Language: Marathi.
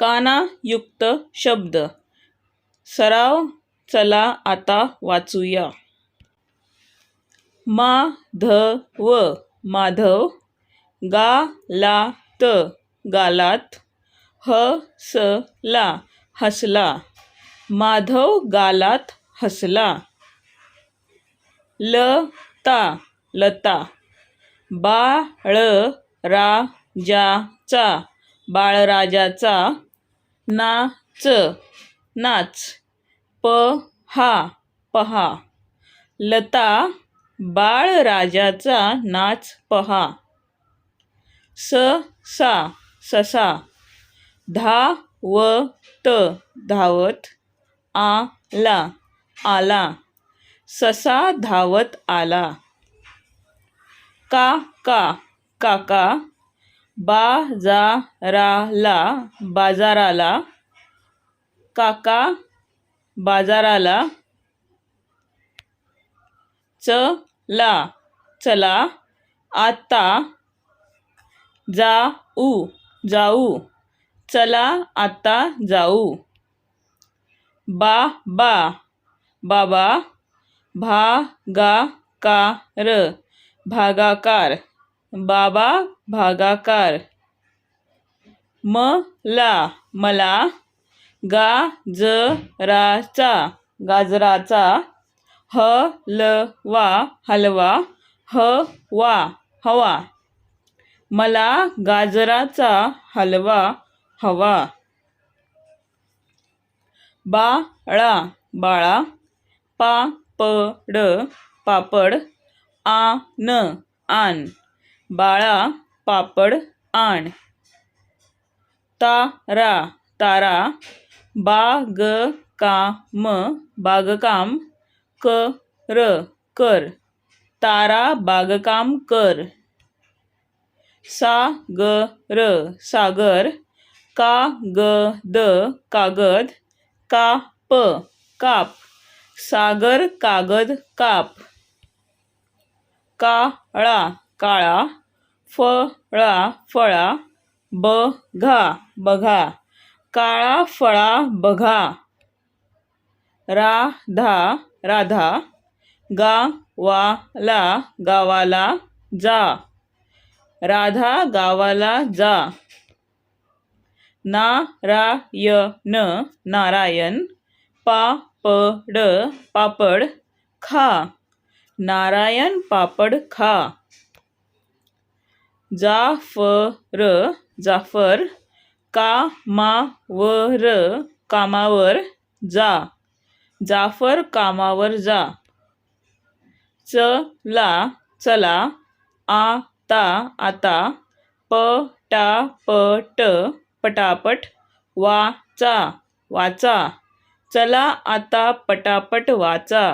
कानायुक्त शब्द. सराव चला आता वाचूया. माधव माधव गालात गालात हसला हसला. माधव गालात हसला. लता लता. बाळराजाचा बाळराजाचा नाच नाच पहा पहा. लता बाळराजाचा नाच पहा. ससा ससा. धावत धावत आला आला. ससा धावत आला. काका काका बाजाराला बाजाराला काका बाजाराला चला चला आता जाऊ जाऊ चला आता जाऊ. बाबा बाबा भागाकार भागाकार. बाबा भागाकार. मला मला गाजराचा गाजराचा हलवा हलवा हवा हवा. मला गाजराचा हलवा हवा. बाळा बाळा पापड पापड आन आन बाळा पापड आण. तारा तारा बागकाम बागकाम कर कर. तारा बागकाम कर. सागर सागर कागद कागद काप काप. सागर कागद काप. काळा काळा फळा फळा बघा बघा. काळा फळा बघा. राधा राधा. गावाला गावाला जा. राधा गावाला जा. नारायण नारायण. पापड पापड खा. नारायण पापड खा. जाफर जाफर कामावर कामावर जा. जाफर कामावर जा. चला चला आता आता पटापट पटापट वाचा वाचा. चला आता पटापट वाचा.